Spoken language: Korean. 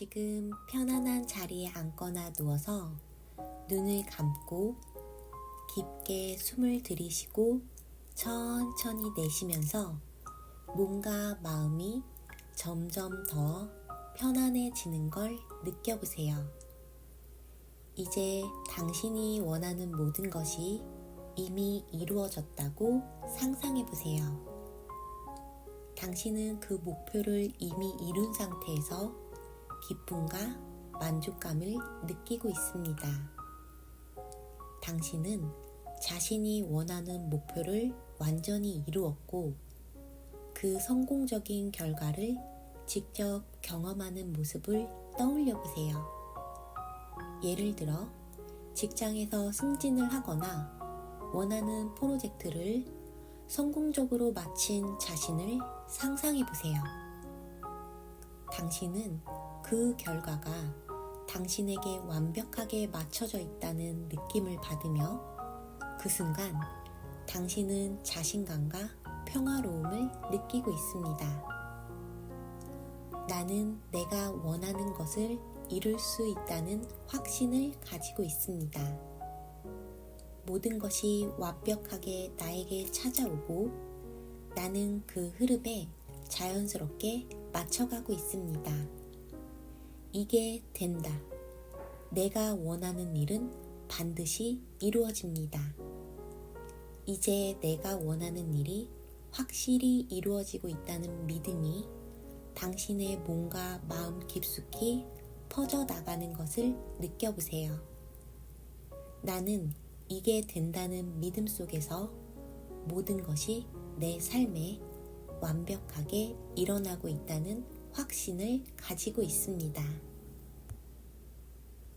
지금 편안한 자리에 앉거나 누워서 눈을 감고 깊게 숨을 들이쉬고 천천히 내쉬면서 몸과 마음이 점점 더 편안해지는 걸 느껴보세요. 이제 당신이 원하는 모든 것이 이미 이루어졌다고 상상해 보세요. 당신은 그 목표를 이미 이룬 상태에서 기쁨과 만족감을 느끼고 있습니다. 당신은 자신이 원하는 목표를 완전히 이루었고 그 성공적인 결과를 직접 경험하는 모습을 떠올려 보세요. 예를 들어 직장에서 승진을 하거나 원하는 프로젝트를 성공적으로 마친 자신을 상상해 보세요. 당신은 그 결과가 당신에게 완벽하게 맞춰져 있다는 느낌을 받으며 그 순간 당신은 자신감과 평화로움을 느끼고 있습니다. 나는 내가 원하는 것을 이룰 수 있다는 확신을 가지고 있습니다. 모든 것이 완벽하게 나에게 찾아오고 나는 그 흐름에 자연스럽게 맞춰가고 있습니다. 이게 된다. 내가 원하는 일은 반드시 이루어집니다. 이제 내가 원하는 일이 확실히 이루어지고 있다는 믿음이 당신의 몸과 마음 깊숙이 퍼져 나가는 것을 느껴보세요. 나는 이게 된다는 믿음 속에서 모든 것이 내 삶에 완벽하게 일어나고 있다는 확신을 가지고 있습니다.